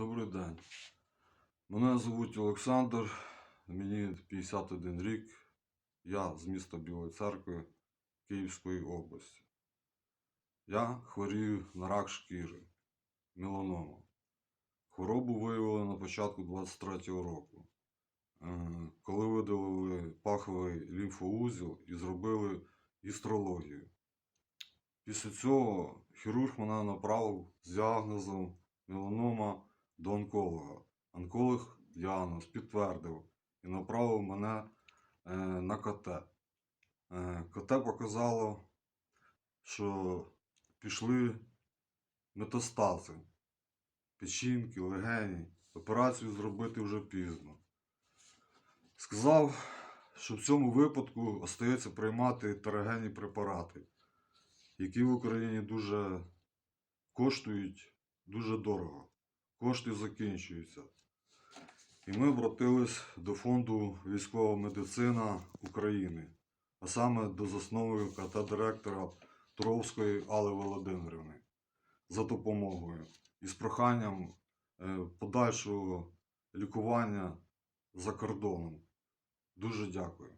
Добрий день. Мене звуть Олександр, мені 51 рік. Я з міста Білої Церкви Київської області. Я хворію на рак шкіри, меланома. Хворобу виявили на початку 23-го року, е, коли видалили паховий лімфоузіл і зробили гістрологію. Після цього хірург мене направив з діагнозом меланома до онколога. Онколог діагноз підтвердив і направив мене е, на КТ. Е, КТ показало, що пішли метастази, печінки, легені. Операцію зробити вже пізно. Сказав, що в цьому випадку остається приймати терогенні препарати, які в Україні дуже коштують дуже дорого. Кошти закінчуються. І ми обратились до фонду військова медицина України, а саме до засновника та директора Туровської Алли Володимирівни за допомогою і з проханням е, подальшого лікування за кордоном. Дуже дякую.